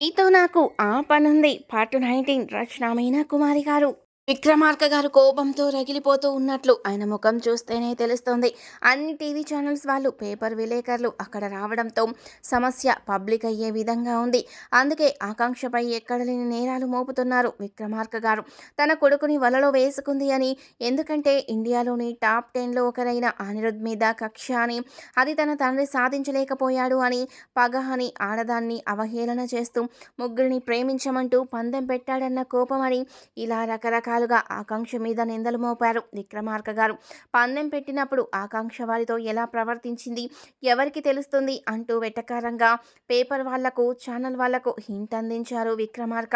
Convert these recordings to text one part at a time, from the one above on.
ఈతో నాకు ఆ పనుంది. పార్ట్ నైన్టీన్ రచన మీనా కుమారి గారు. విక్రమార్క గారు కోపంతో రగిలిపోతూ ఉన్నట్లు ఆయన ముఖం చూస్తేనే తెలుస్తోంది. అన్ని టీవీ ఛానల్స్ వాళ్ళు పేపర్ విలేకరులు అక్కడ రావడంతో సమస్య పబ్లిక్ అయ్యే విధంగా ఉంది. అందుకే ఆకాంక్షపై ఎక్కడ లేని నేరాలు మోపుతున్నారు విక్రమార్క గారు. తన కొడుకుని వలలో వేసుకుంది అని ఎందుకంటే ఇండియాలోని టాప్ టెన్లో ఒకరైన అనిరుద్ మీద కక్ష అని అది తన తండ్రి సాధించలేకపోయాడు అని పగ అని ఆడదాన్ని అవహేళన చేస్తూ ముగ్గురిని ప్రేమించమంటూ పందెం పెట్టాడన్న కోపమని ఇలా రకరకాల రకాలుగా ఆకాంక్ష మీద నిందలు మోపారు విక్రమార్క గారు. పందెం పెట్టినప్పుడు ఆకాంక్ష వారితో ఎలా ప్రవర్తించింది? ఎవరికి తెలుస్తుంది? అంటూ వెటకారంగా పేపర్ వాళ్ళకు ఛానల్ వాళ్ళకు హింట్ అందించారు విక్రమార్క.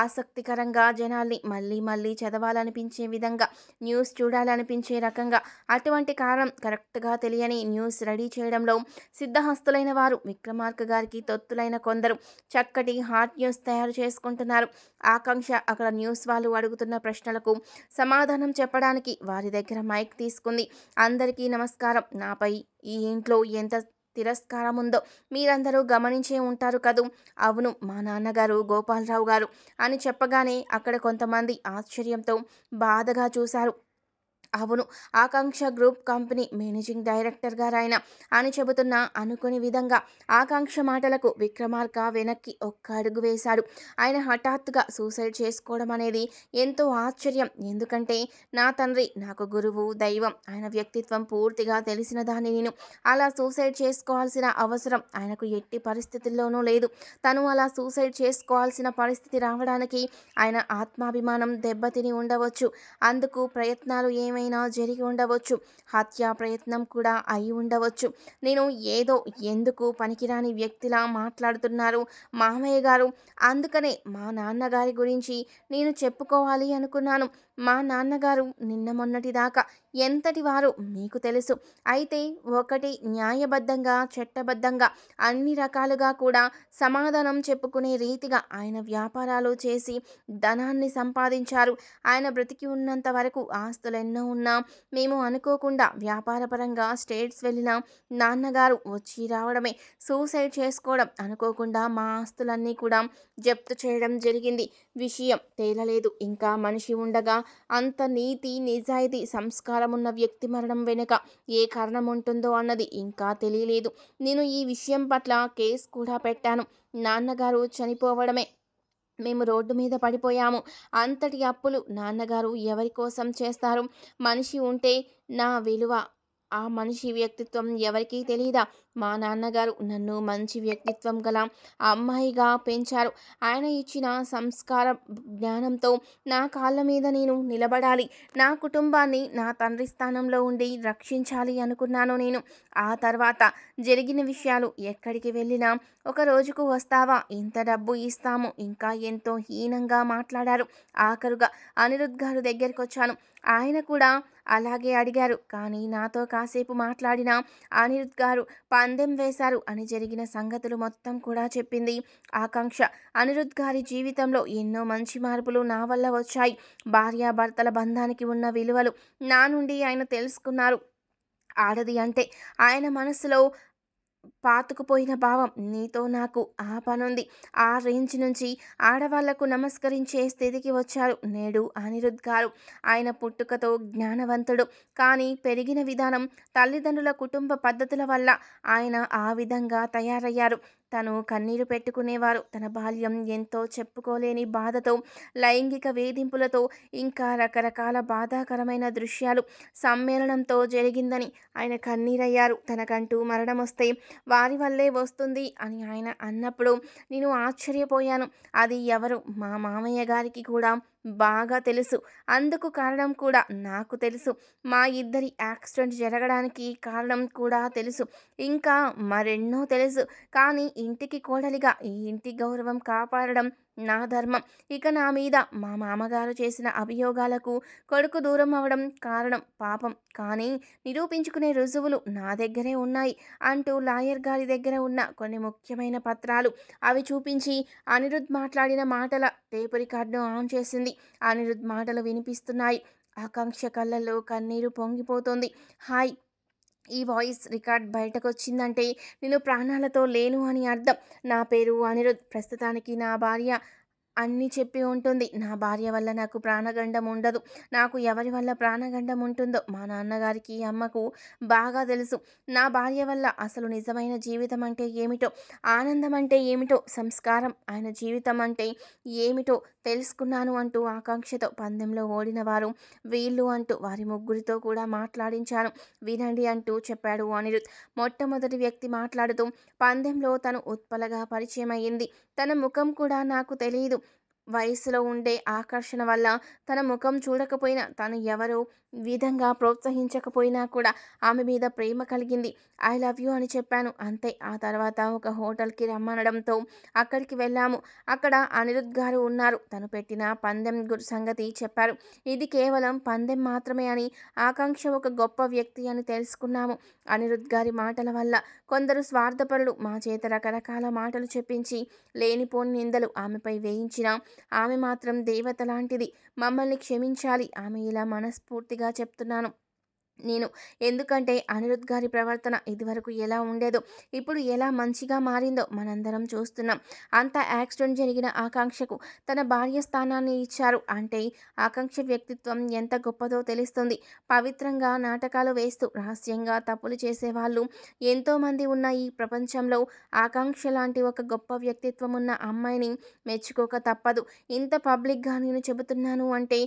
ఆసక్తికరంగా జనాల్ని మళ్ళీ మళ్ళీ చదవాలనిపించే విధంగా న్యూస్ చూడాలనిపించే రకంగా అటువంటి కారణం కరెక్ట్గా తెలియని న్యూస్ రెడీ చేయడంలో సిద్ధహస్తులైన వారు విక్రమార్క గారికి తొత్తులైన కొందరు. చక్కటి హాట్ న్యూస్ తయారు చేసుకుంటున్నారు. ఆకాంక్ష అక్కడ న్యూస్ వాళ్ళు అడుగుతున్న ప్రశ్న ప్రశ్నలకు సమాధానం చెప్పడానికి వారి దగ్గర మైక్ తీసుకుంది. అందరికీ నమస్కారం. నాపై ఈ ఇంట్లో ఎంత తిరస్కారం ఉందో మీరందరూ గమనించే ఉంటారు కదూ. అవును మా నాన్నగారు గోపాలరావు గారు అని చెప్పగానే అక్కడ కొంతమంది ఆశ్చర్యంతో బాధగా చూశారు. అవును Aakanksha group company managing director గారాయన అని చెబుతున్న అనుకుని విధంగా ఆకాంక్ష మాటలకు విక్రమార్క వెనక్కి ఒక్క అడుగు వేశాడు. ఆయన హఠాత్తుగా సూసైడ్ చేసుకోవడం అనేది ఎంతో ఆశ్చర్యం. ఎందుకంటే నా తండ్రి నాకు గురువు దైవం ఆయన వ్యక్తిత్వం పూర్తిగా తెలిసిన దాన్ని నేను అలా సూసైడ్ చేసుకోవాల్సిన అవసరం ఆయనకు ఎట్టి పరిస్థితుల్లోనూ లేదు. తను అలా సూసైడ్ చేసుకోవాల్సిన పరిస్థితి రావడానికి ఆయన ఆత్మాభిమానం దెబ్బతిని ఉండవచ్చు. అందుకు ప్రయత్నాలు ఏమి ఏమైనా జరిగి ఉండవచ్చు. హత్యా ప్రయత్నం కూడా అయి ఉండవచ్చు. నేను ఏదో ఎందుకు పనికిరాని వ్యక్తిలా మాట్లాడుతున్నారు మామయ్య గారు. అందుకనే మా నాన్నగారి గురించి నేను చెప్పుకోవాలి అనుకున్నాను. మా నాన్నగారు నిన్న మొన్నటిదాకా ఎంతటి వారు మీకు తెలుసు. అయితే ఒకటి న్యాయబద్ధంగా చట్టబద్ధంగా అన్ని రకాలుగా కూడా సమాధానం చెప్పుకునే రీతిగా ఆయన వ్యాపారాలు చేసి ధనాన్ని సంపాదించారు. ఆయన బ్రతికి ఉన్నంత వరకు ఆస్తులు ఎన్నో ఉన్నా మేము అనుకోకుండా వ్యాపారపరంగా స్టేట్స్ వెళ్ళిన నాన్నగారు వచ్చి రావడమే సూసైడ్ చేసుకోవడం అనుకోకుండా మా ఆస్తులన్నీ కూడా జప్తు చేయడం జరిగింది. విషయం తేలలేదు. ఇంకా మనిషి ఉండగా అంత నీతి నిజాయితీ సంస్కారం ఉన్న వ్యక్తి మరణం వెనుక ఏ కారణం ఉంటుందో అన్నది ఇంకా తెలియలేదు. నేను ఈ విషయం పట్ల కేసు కూడా పెట్టాను. నాన్నగారు చనిపోవడమే మేము రోడ్డు మీద పడిపోయాము. అంతటి అప్పులు నాన్నగారు ఎవరి కోసం చేస్తారు? మనిషి ఉంటే నా విలువ. ఆ మనిషి వ్యక్తిత్వం ఎవరికీ తెలియదా మా నాన్నగారు నన్ను మంచి వ్యక్తిత్వం గల అమ్మాయిగా పెంచారు. ఆయన ఇచ్చిన సంస్కార జ్ఞానంతో నా కాళ్ళ మీద నేను నిలబడాలి. నా కుటుంబాన్ని నా తండ్రి స్థానంలో ఉండి రక్షించాలి అనుకున్నాను నేను. ఆ తర్వాత జరిగిన విషయాలు ఎక్కడికి వెళ్ళినా ఒక రోజుకు వస్తావా? ఇంత డబ్బు ఇస్తాము. ఇంకా ఎంతో హీనంగా మాట్లాడారు. ఆఖరుగా అనిరుద్ గారు దగ్గరికి వచ్చాను ఆయన కూడా అలాగే అడిగారు. కానీ నాతో కాసేపు మాట్లాడిన అనిరుద్ గారు పందెం వేశారు అని జరిగిన సంగతులు మొత్తం కూడా చెప్పింది ఆకాంక్ష. అనిరుద్ గారి జీవితంలో ఎన్నో మంచి మార్పులు నా వల్ల వచ్చాయి. భార్యాభర్తల బంధానికి ఉన్న విలువలు నా నుండి ఆయన తెలుసుకున్నారు. ఆడది అంటే ఆయన మనసులో పాతుకుపోయిన భావం నీతో నాకు ఆ పనుంది ఆ రేంజ్ నుంచి ఆడవాళ్ళకు నమస్కరించే స్థితికి వచ్చారు నేడు అనిరుద్ గారు. ఆయన పుట్టుకతో జ్ఞానవంతుడు. కానీ పెరిగిన విధానం తల్లిదండ్రుల కుటుంబ పద్ధతుల వల్ల ఆయన ఆ విధంగా తయారయ్యారు. తను కన్నీరు పెట్టుకునేవారు. తన బాల్యం ఎంతో చెప్పుకోలేని బాధతో లైంగిక వేధింపులతో ఇంకా రకరకాల బాధాకరమైన దృశ్యాలు సమ్మేళనంతో జరిగిందని ఆయన కన్నీరయ్యారు. తనకంటూ మరణం వస్తే వారి వల్లే వస్తుంది అని ఆయన అన్నప్పుడు నేను ఆశ్చర్యపోయాను. అది ఎవరు? మా మామయ్య గారికి కూడా బాగా తెలుసు. అందుకు కారణం కూడా నాకు తెలుసు. మా ఇద్దరి యాక్సిడెంట్ జరగడానికి కారణం కూడా తెలుసు. ఇంకా మరెన్నో తెలుసు. కానీ ఇంటికి కోడలిగా ఈ ఇంటి గౌరవం కాపాడడం నా ధర్మం. ఇక నా మీద మా మామగారు చేసిన అభియోగాలకు కొడుకు దూరం అవడం కారణం పాపం. కానీ నిరూపించుకునే రుజువులు నా దగ్గరే ఉన్నాయి అంటూ లాయర్ గారి దగ్గర ఉన్న కొన్ని ముఖ్యమైన పత్రాలు. అవి చూపించి అనిరుద్ మాట్లాడిన మాటల టేపు రికార్డును ఆన్ చేసింది. అనిరుద్ మాటలు వినిపిస్తున్నాయి. ఆకాంక్ష కళ్ళల్లో కన్నీరు పొంగిపోతుంది. హాయ్! ఈ వాయిస్ రికార్డ్ బయటకు వచ్చిందంటే నేను ప్రాణాలతో లేను అని అర్థం. నా పేరు అనిరుద్. ప్రస్తుతానికి నా భార్య అన్నీ చెప్పి ఉంటుంది. నా భార్య వల్ల నాకు ప్రాణగండం ఉండదు. నాకు ఎవరి వల్ల ప్రాణగండం ఉంటుందో మా నాన్నగారికి అమ్మకు బాగా తెలుసు. నా భార్య వల్ల అసలు నిజమైన జీవితం అంటే ఏమిటో ఆనందం అంటే ఏమిటో సంస్కారం ఆయన జీవితం అంటే ఏమిటో తెలుసుకున్నాను అంటూ ఆకాంక్షతో పందెంలో ఓడిన వారు వీళ్ళు అంటూ వారి ముగ్గురితో కూడా మాట్లాడించాను. వినండి అంటూ చెప్పాడు అనిరుద్. మొట్టమొదటి వ్యక్తి మాట్లాడుతూ పందెంలో తను ఉత్పలగా పరిచయం అయ్యింది తన ముఖం కూడా నాకు తెలియదు వయసులో ఉండే ఆకర్షణ వల్ల తన ముఖం చూడకపోయినా తను ఎవరో విధంగా ప్రోత్సహించకపోయినా కూడా ఆమె మీద ప్రేమ కలిగింది. ఐ లవ్ యూ అని చెప్పాను. అంతే. ఆ తర్వాత ఒక హోటల్కి రమ్మనడంతో అక్కడికి వెళ్ళాము. అక్కడ అనిరుద్ గారు ఉన్నారు. తను పెట్టిన పందెం సంగతి చెప్పారు. ఇది కేవలం పందెం మాత్రమే అని ఆకాంక్ష ఒక గొప్ప వ్యక్తి అని తెలుసుకున్నాము. అనిరుద్ గారి మాటల వల్ల కొందరు స్వార్థపరులు మా చేత రకరకాల మాటలు చెప్పించి లేనిపోని నిందలు ఆమెపై వేయించిన ఆమె మాత్రం దేవత లాంటిది. మమ్మల్ని క్షమించాలి. ఆమె ఇలా మనస్ఫూర్తిగా చెప్తున్నాను. నేను. ఎందుకంటే అనిరుద్ గారి ప్రవర్తన ఇదివరకు ఎలా ఉండేదో ఇప్పుడు ఎలా మంచిగా మారిందో మనందరం చూస్తున్నాం. అంత యాక్సిడెంట్ జరిగిన ఆకాంక్షకు తన భార్య స్థానాన్ని ఇచ్చారు. అంటే ఆకాంక్ష వ్యక్తిత్వం ఎంత గొప్పదో తెలుస్తుంది. పవిత్రంగా నాటకాలు వేస్తూ రహస్యంగా తప్పులు చేసేవాళ్ళు ఎంతోమంది ఉన్న ఈ ప్రపంచంలో ఆకాంక్ష లాంటి ఒక గొప్ప వ్యక్తిత్వం ఉన్న అమ్మాయిని మెచ్చుకోక తప్పదు. ఇంత పబ్లిక్గా నేను చెబుతున్నాను అంటే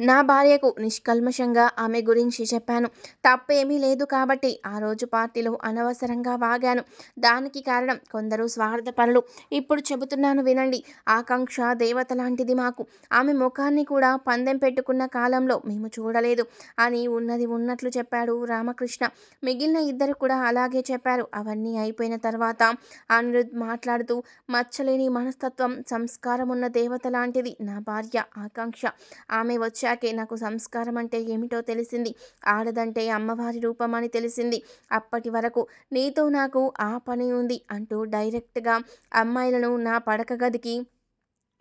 నా భార్యకు నిష్కల్మషంగా ఆమె గురించి చెప్పాను. తప్పేమీ లేదు కాబట్టి ఆ రోజు పార్టీలో అనవసరంగా వాగాను. దానికి కారణం కొందరు స్వార్థపరులు. ఇప్పుడు చెబుతున్నాను వినండి. ఆకాంక్ష దేవత లాంటిది మాకు. ఆమె ముఖాన్ని కూడా పందెం పెట్టుకున్న కాలంలో మేము చూడలేదు అని ఉన్నది ఉన్నట్లు చెప్పాడు రామకృష్ణ. మిగిలిన ఇద్దరు కూడా అలాగే చెప్పారు. అవన్నీ అయిపోయిన తర్వాత అనిరుద్ మాట్లాడుతూ మచ్చలేని మనస్తత్వం సంస్కారం ఉన్న దేవత లాంటిది నా భార్య ఆకాంక్ష. ఆమె వచ్చి వచ్చాకే నాకు సంస్కారం అంటే ఏమిటో తెలిసింది. ఆడదంటే అమ్మవారి రూపం అని తెలిసింది. అప్పటి వరకు నీతో నాకు ఆ పని ఉంది అంటూ డైరెక్ట్గా అమ్మాయిలను నా పడక గదికి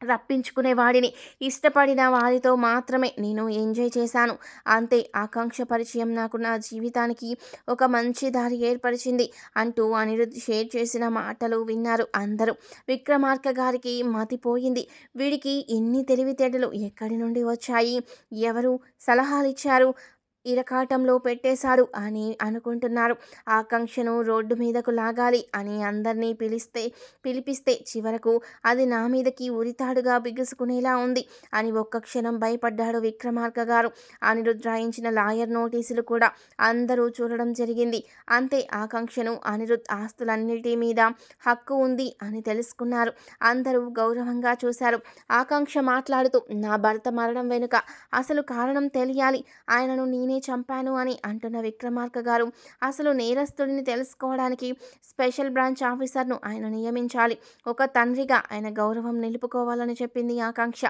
రప్పించుకునేవాడిని ఇష్టపడిన వారితో మాత్రమే నేను ఎంజాయ్ చేశాను. అంతే ఆకాంక్ష పరిచయం నాకు నా జీవితానికి ఒక మంచి దారి ఏర్పరిచింది అంటూ అనిరుద్ధ్ షేర్ చేసిన మాటలు విన్నారు అందరూ. విక్రమార్క గారికి మతిపోయింది. వీడికి ఇన్ని తెలివితేటలు ఎక్కడి నుండి వచ్చాయి? ఎవరు సలహాలు ఇచ్చారు ఇరకాటంలో పెట్టేశాడు అని అనుకుంటున్నారు. ఆకాంక్షను రోడ్డు మీదకు లాగాలి అని అందరినీ పిలిస్తే పిలిపిస్తే చివరకు అది నా మీదకి ఉరితాడుగా బిగుసుకునేలా ఉంది అని ఒక్క క్షణం భయపడ్డాడు విక్రమార్క గారు అనిరుద్ధ్రాయించిన లాయర్ నోటీసులు కూడా అందరూ చూడడం జరిగింది. అంతే ఆకాంక్షను అనిరుద్ ఆస్తులన్నిటి మీద హక్కు ఉంది అని తెలుసుకున్నారు. అందరూ గౌరవంగా చూశారు. ఆకాంక్ష మాట్లాడుతూ నా భర్త మరణం వెనుక అసలు కారణం తెలియాలి. ఆయనను నేనే నేనే చంపాను అని అంటున్న విక్రమార్క గారు. అసలు నేరస్తుడిని తెలుసుకోవడానికి స్పెషల్ బ్రాంచ్ ఆఫీసర్ను ఆయన నియమించాలి. ఒక తండ్రిగా ఆయన గౌరవం నిలుపుకోవాలని చెప్పింది ఆకాంక్ష.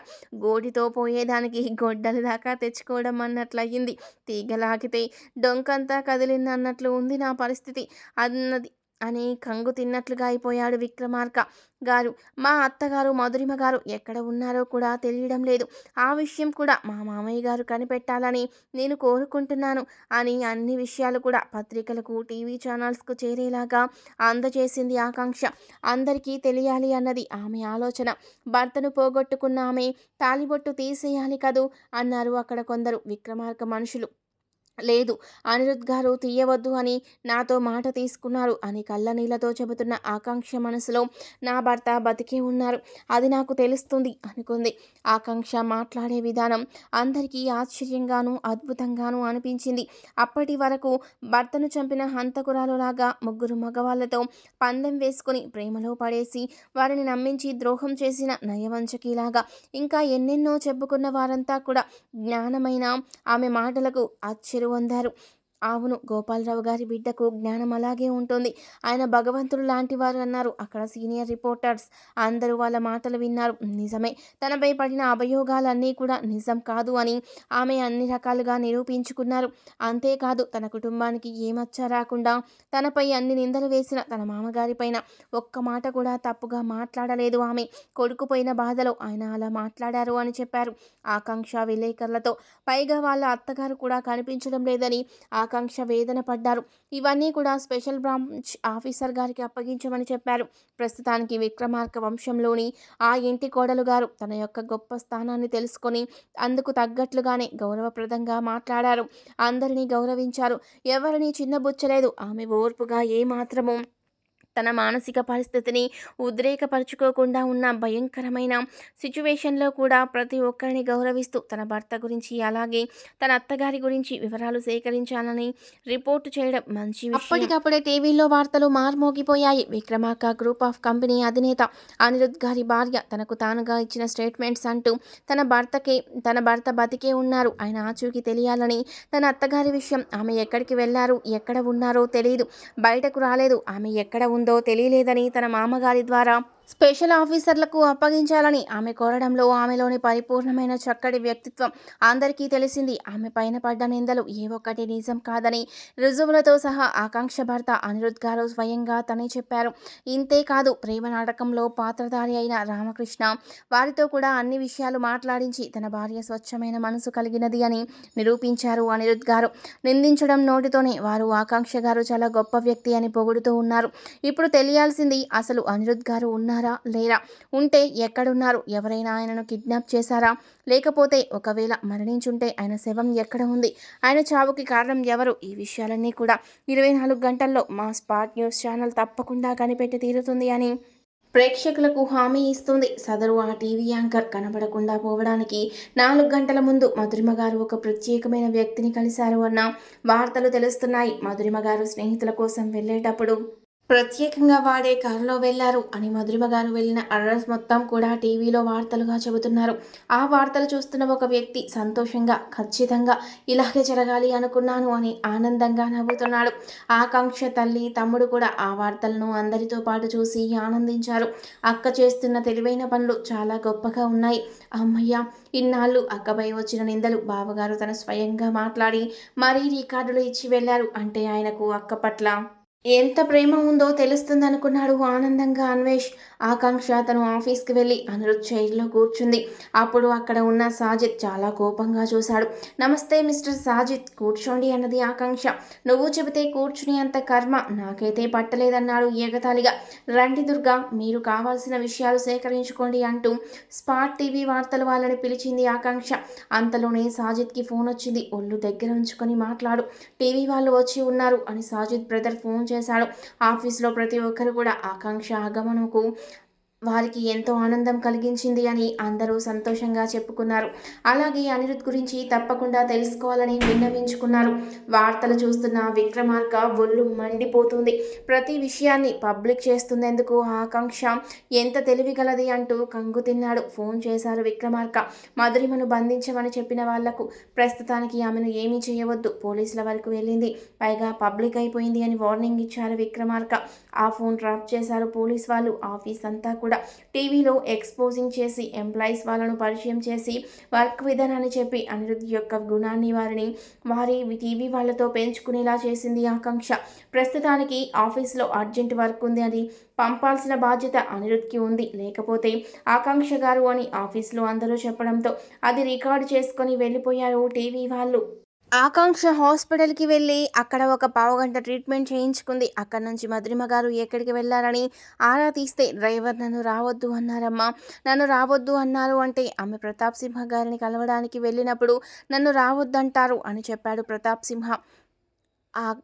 గోడితో పోయేదానికి గొడ్డలి దాకా తెచ్చుకోవడం అన్నట్లయింది. తీగలాగితే డొంకంతా కదిలిందన్నట్లు ఉంది నా పరిస్థితి. అన్నది అని కంగు తిన్నట్లుగా అయిపోయాడు విక్రమార్క. గారు మా అత్తగారు మధురిమ గారు ఎక్కడ ఉన్నారో కూడా తెలియడం లేదు. ఆ విషయం కూడా మా మామయ్య గారు కనిపెట్టాలని నేను కోరుకుంటున్నాను అని అన్ని విషయాలు కూడా పత్రికలకు టీవీ ఛానల్స్కు చేరేలాగా అందజేసింది ఆకాంక్ష. అందరికీ తెలియాలి అన్నది ఆమె ఆలోచన. భర్తను పోగొట్టుకున్న ఆమె తాలిబొట్టు తీసేయాలి కదూ అన్నారు అక్కడ కొందరు విక్రమార్క మనుషులు. లేదు. అనిరుద్ గారు తీయవద్దు అని నాతో మాట తీసుకున్నారు అని కళ్ళనీళ్ళతో చెబుతున్న ఆకాంక్ష మనసులో నా భర్త బతికే ఉన్నారు. అది నాకు తెలుస్తుంది అనుకుంది. ఆకాంక్ష మాట్లాడే విధానం అందరికీ ఆశ్చర్యంగానూ అద్భుతంగానూ అనిపించింది. అప్పటి వరకు భర్తను చంపిన హంతకురాలులాగా ముగ్గురు మగవాళ్ళతో పందెం వేసుకుని ప్రేమలో పడేసి వారిని నమ్మించి ద్రోహం చేసిన నయవంచకిలాగా ఇంకా ఎన్నెన్నో చెప్పుకున్న వారంతా కూడా జ్ఞానమైన ఆమె మాటలకు ఆశ్చర్య పొందారు. అవును గోపాలరావు గారి బిడ్డకు జ్ఞానం అలాగే ఉంటుంది. ఆయన భగవంతుడు లాంటి వారు అన్నారు. అక్కడ సీనియర్ రిపోర్టర్స్ అందరూ వాళ్ళ మాటలు విన్నారు. నిజమే తనపై పడిన అభయోగాలన్నీ కూడా నిజం కాదు అని ఆమె అన్ని రకాలుగా నిరూపించుకున్నారు. అంతేకాదు తన కుటుంబానికి ఏమచ్చ రాకుండా తనపై అన్ని నిందలు వేసిన తన మామగారిపైన ఒక్క మాట కూడా తప్పుగా మాట్లాడలేదు ఆమె. కొడుకుపోయిన బాధలో ఆయన అలా మాట్లాడారు అని చెప్పారు. ఆకాంక్ష విలేకరులతో పైగా వాళ్ళ అత్తగారు కూడా కనిపించడం లేదని ఆ ఆకాంక్ష వేదన పడ్డారు. ఇవన్నీ కూడా స్పెషల్ బ్రాంచ్ ఆఫీసర్ గారికి అప్పగించమని చెప్పారు. ప్రస్తుతానికి విక్రమార్క వంశంలోని ఆ ఇంటి కోడలు గారు తన యొక్క గొప్ప స్థానాన్ని తెలుసుకొని అందుకు తగ్గట్లుగానే గౌరవప్రదంగా మాట్లాడారు. అందరినీ గౌరవించారు. ఎవరిని చిన్నబుచ్చలేదు ఆమె ఓర్పుగా ఏమాత్రము తన మానసిక పరిస్థితిని ఉద్రేకపరుచుకోకుండా ఉన్న భయంకరమైన సిచ్యువేషన్లో కూడా ప్రతి ఒక్కరిని గౌరవిస్తూ తన భర్త గురించి అలాగే తన అత్తగారి గురించి వివరాలు సేకరించాలని రిపోర్టు చేయడం మంచి అప్పటికప్పుడే టీవీలో వార్తలు మార్మోగిపోయాయి. విక్రమార్క గ్రూప్ ఆఫ్ కంపెనీ అధినేత అనిరుద్ గారి భార్య తనకు తానుగా ఇచ్చిన స్టేట్మెంట్స్ అంటూ తన భర్తకే తన భర్త బతికే ఉన్నారు. ఆయన ఆచూకీ తెలియాలని తన అత్తగారి విషయం ఆమె ఎక్కడికి వెళ్ళారు? ఎక్కడ ఉన్నారో తెలియదు బయటకు రాలేదు. ఆమె ఎక్కడ ఉంది? తెలియలేదని తన మామగారి ద్వారా స్పెషల్ ఆఫీసర్లకు అప్పగించాలని ఆమె కోరడంలో ఆమెలోని పరిపూర్ణమైన చక్కటి వ్యక్తిత్వం అందరికీ తెలిసింది. ఆమె పైన పడ్డ నిందలు ఏ ఒక్కటి నిజం కాదని రుజువులతో సహా ఆకాంక్ష భర్త అనిరుద్ గారు స్వయంగా తనే చెప్పారు. ఇంతే కాదు ప్రేమ నాటకంలో పాత్రధారి అయిన రామకృష్ణ వారితో కూడా అన్ని విషయాలు మాట్లాడించి తన భార్య స్వచ్ఛమైన మనసు కలిగినది అని నిరూపించారు అనిరుద్ గారు. నిందించడం నోటితోనే వారు ఆకాంక్ష గారు చాలా గొప్ప వ్యక్తి అని పొగుడుతూ ఉన్నారు. ఇప్పుడు తెలియాల్సింది అసలు అనిరుద్ గారు ఉన్నారా? లేరా? ఉంటే ఎక్కడున్నారు? ఎవరైనా ఆయనను కిడ్నాప్ చేశారా? లేకపోతే ఒకవేళ మరణించుంటే ఆయన శవం ఎక్కడ ఉంది? ఆయన చావుకి కారణం ఎవరు? ఈ విషయాలన్నీ కూడా ఇరవై నాలుగు గంటల్లో మా స్పాట్ న్యూస్ ఛానల్ తప్పకుండా కనిపెట్టి తీరుతుంది అని ప్రేక్షకులకు హామీ ఇస్తుంది. సదరు ఆ టీవీ యాంకర్ కనబడకుండా పోవడానికి నాలుగు గంటల ముందు మధురిమ గారు ఒక ప్రత్యేకమైన వ్యక్తిని కలిశారు అన్న వార్తలు తెలుస్తున్నాయి. మధురిమ గారు స్నేహితుల కోసం వెళ్ళేటప్పుడు ప్రత్యేకంగా వాడే కారులో వెళ్ళారు అని మధురిమ గారు వెళ్ళిన అడ్రస్ మొత్తం కూడా టీవీలో వార్తలుగా చెబుతున్నారు. ఆ వార్తలు చూస్తున్న ఒక వ్యక్తి సంతోషంగా ఖచ్చితంగా ఇలాగే జరగాలి అనుకున్నాను అని ఆనందంగా నవ్వుతున్నాడు. ఆకాంక్ష తల్లి తమ్ముడు కూడా ఆ వార్తలను అందరితో పాటు చూసి ఆనందించారు. అక్క చేస్తున్న తెలివైన పనులు చాలా గొప్పగా ఉన్నాయి. అమ్మయ్య ఇన్నాళ్ళు అక్కపై వచ్చిన నిందలు బావగారు తన స్వయంగా మాట్లాడి మరీ రికార్డులు ఇచ్చి వెళ్ళారు అంటే ఆయనకు అక్క పట్ల ఎంత ప్రేమ ఉందో తెలుస్తుందనుకున్నాడు ఆనందంగా అన్వేష్. ఆకాంక్ష తను ఆఫీస్కి వెళ్ళి అనిరుద్ చైర్లో కూర్చుంది. అప్పుడు అక్కడ ఉన్న సాజిద్ చాలా కోపంగా చూశాడు. నమస్తే మిస్టర్ సాజిద్ కూర్చోండి అన్నది ఆకాంక్ష. నువ్వు చెబితే కూర్చుని అంత కర్మ నాకైతే పట్టలేదన్నాడు ఏగతాళిగా రండి దుర్గా మీరు కావాల్సిన విషయాలు సేకరించుకోండి అంటూ స్పాట్ టీవీ వార్తలు వాళ్ళని పిలిచింది ఆకాంక్ష. అంతలోనే సాజిద్కి ఫోన్ వచ్చింది. ఒళ్ళు దగ్గర ఉంచుకొని మాట్లాడు. టీవీ వాళ్ళు వచ్చి ఉన్నారు అని సాజిద్ బ్రదర్ ఫోన్ చేశాడు. ఆఫీస్లో ప్రతి ఒక్కరు కూడా ఆకాంక్ష ఆగమనకు వారికి ఎంతో ఆనందం కలిగించింది అని అందరూ సంతోషంగా చెప్పుకున్నారు. అలాగే అనిరుద్ గురించి తప్పకుండా తెలుసుకోవాలని విన్నవించుకున్నారు. వార్తలు చూస్తున్న విక్రమార్క ఒళ్ళు మండిపోతుంది. ప్రతి విషయాన్ని పబ్లిక్ చేస్తుందెందుకు ఆకాంక్ష. ఎంత తెలివిగలది అంటూ కంగు తిన్నాడు. ఫోన్ చేశారు విక్రమార్క. మధురిమను బంధించమని చెప్పిన వాళ్ళకు ప్రస్తుతానికి ఆమెను ఏమీ చేయవద్దు. పోలీసుల వరకు వెళ్ళింది. పైగా పబ్లిక్ అయిపోయింది అని వార్నింగ్ ఇచ్చారు విక్రమార్క. ఆ ఫోన్ డ్రాప్ చేశారు పోలీస్ వాళ్ళు. ఆఫీస్ అంతా కూడా టీవీలో ఎక్స్పోజింగ్ చేసి ఎంప్లాయీస్ వాళ్ళను పరిచయం చేసి వర్క్ విధానాన్ని చెప్పి అనిరుద్ధ్ యొక్క గుణాన్ని వారిని వారి టీవీ వాళ్ళతో పెంచుకునేలా చేసింది ఆకాంక్ష. ప్రస్తుతానికి ఆఫీస్లో అర్జెంట్ వర్క్ ఉంది అని పంపాల్సిన బాధ్యత అనిరుద్ధ్కి ఉంది. లేకపోతే ఆకాంక్ష గారు అని ఆఫీస్లో అందరూ చెప్పడంతో అది రికార్డు చేసుకొని వెళ్ళిపోయారు టీవీ వాళ్ళు. ఆకాంక్ష హాస్పిటల్కి వెళ్ళి అక్కడ ఒక పావుగంట ట్రీట్మెంట్ చేయించుకుంది. అక్కడ నుంచి మధురిమ గారు ఎక్కడికి వెళ్ళారని ఆరా తీస్తే డ్రైవర్ నన్ను రావద్దు అన్నారమ్మా. నన్ను రావద్దు అన్నారు అంటే ఆమె ప్రతాప్ సింహ గారిని కలవడానికి వెళ్ళినప్పుడు నన్ను రావద్దంటారు అని చెప్పాడు ప్రతాప్ సింహ.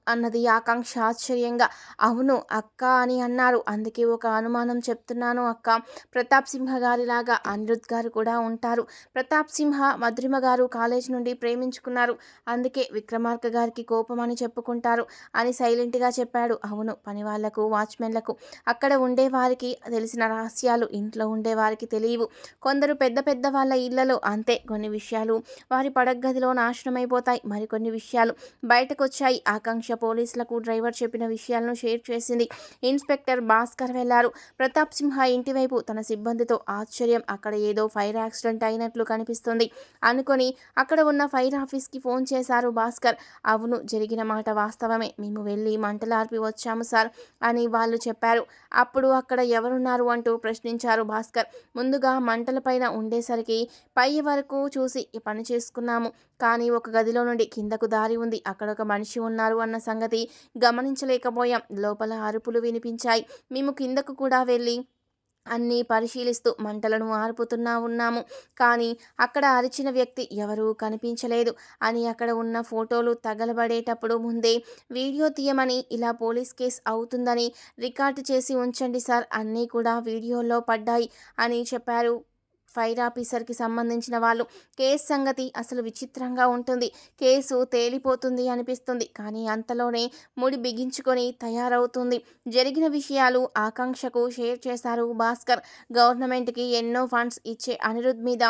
అన్నది ఆకాంక్ష ఆశ్చర్యంగా. అవును అక్క అని అన్నారు. అందుకే ఒక అనుమానం చెప్తున్నాను అక్క. ప్రతాప్ సింహ గారిలాగా అనిరుద్ గారు కూడా ఉంటారు. ప్రతాప్ సింహ మధురిమ గారు కాలేజ్ నుండి ప్రేమించుకున్నారు. అందుకే విక్రమార్క గారికి కోపం అని చెప్పుకుంటారు అని సైలెంట్గా చెప్పాడు. అవును పని వాళ్ళకు వాచ్మెన్లకు. అక్కడ ఉండే వారికి తెలిసిన రహస్యాలు ఇంట్లో ఉండే వారికి తెలియవు. కొందరు పెద్ద పెద్ద వాళ్ళ ఇళ్ళలో అంతే. కొన్ని విషయాలు వారి పడగదిలో నాశనమైపోతాయి. మరికొన్ని విషయాలు బయటకు వచ్చాయి ఆ ఆకాంక్ష పోలీసులకు డ్రైవర్ చెప్పిన విషయాలను షేర్ చేసింది. ఇన్స్పెక్టర్ భాస్కర్ వెళ్ళారు. ప్రతాప్ సింహ ఇంటి వైపు తన సిబ్బందితో ఆశ్చర్యం. అక్కడ ఏదో ఫైర్ యాక్సిడెంట్ అయినట్లు కనిపిస్తుంది అనుకొని అక్కడ ఉన్న ఫైర్ ఆఫీస్కి ఫోన్ చేశారు భాస్కర్. అవును జరిగిన మాట వాస్తవమే. మేము వెళ్ళి మంటలార్పి వచ్చాము సార్ అని వాళ్ళు చెప్పారు. అప్పుడు అక్కడ ఎవరున్నారు అంటూ ప్రశ్నించారు భాస్కర్. ముందుగా మంటలపైన ఉండేసరికి పై వరకు చూసి పని చేసుకున్నాము. కానీ ఒక గదిలో నుండి కిందకు దారి ఉంది. అక్కడ ఒక మనిషి ఉన్నారు అన్న సంగతి గమనించలేకపోయాం. లోపల అరుపులు వినిపించాయి. మేము కిందకు కూడా వెళ్ళి అన్నీ పరిశీలిస్తూ మంటలను ఆర్పుతున్నా ఉన్నాము. కానీ అక్కడ అరిచిన వ్యక్తి ఎవరూ కనిపించలేదు. అని అక్కడ ఉన్న ఫోటోలు తగలబడేటప్పుడు ముందే వీడియో తీయమని ఇలా పోలీస్ కేస్ అవుతుందని రికార్డు చేసి ఉంచండి సార్ అన్నీ కూడా వీడియోలో పడ్డాయి అని చెప్పారు. ఫైర్ ఆఫీసర్కి సంబంధించిన వాళ్ళు. కేసు సంగతి అసలు విచిత్రంగా ఉంటుంది. కేసు తేలిపోతుంది అనిపిస్తుంది. కానీ అంతలోనే ముడి బిగించుకొని తయారవుతుంది. జరిగిన విషయాలు ఆకాంక్షకు షేర్ చేశారు భాస్కర్. గవర్నమెంట్కి ఎన్నో ఫండ్స్ ఇచ్చే అనిరుద్ మీద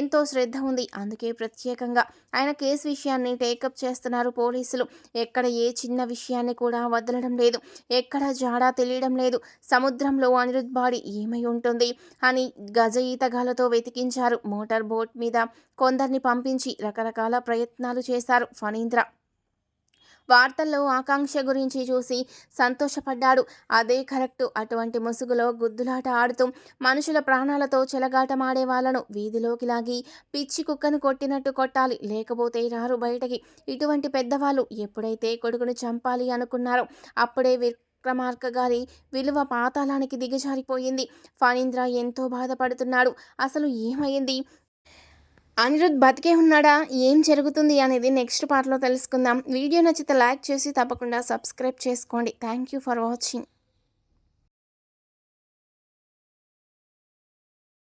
ఎంతో శ్రద్ధ ఉంది. అందుకే ప్రత్యేకంగా ఆయన కేసు విషయాన్ని టేకప్ చేస్తున్నారు పోలీసులు. ఎక్కడ ఏ చిన్న విషయాన్ని కూడా వదలడం లేదు. ఎక్కడ జాడా తెలియడం లేదు. సముద్రంలో అనిరుద్ బాడీ ఏమై ఉంటుంది అని గజ ఈతగాలతో వెతికించారు. మోటార్ బోట్ మీద కొందరిని పంపించి రకరకాల ప్రయత్నాలు చేశారు ఫణీంద్ర. వార్తల్లో ఆకాంక్ష గురించి చూసి సంతోషపడ్డాడు. అదే కరెక్టు. అటువంటి ముసుగులో గుద్దులాట ఆడుతూ మనుషుల ప్రాణాలతో చెలగాటమాడే వాళ్ళను వీధిలోకి లాగి పిచ్చి కుక్కను కొట్టినట్టు కొట్టాలి. లేకపోతే రారు బయటకి. ఇటువంటి పెద్దవాళ్ళు ఎప్పుడైతే కొడుకును చంపాలి అనుకున్నారో అప్పుడే విక్రమార్క గారి విలువ పాతాళానికి దిగజారిపోయింది. ఫణీంద్ర ఎంతో బాధపడుతున్నాడు. అసలు ఏమైంది? అనిరుద్ బతికే ఉన్నాడా? ఏం జరుగుతుంది అనేది నెక్స్ట్ పార్ట్లో తెలుసుకుందాం. వీడియో నచ్చితే లైక్ చేసి తప్పకుండా సబ్స్క్రైబ్ చేసుకోండి. Thank you for watching.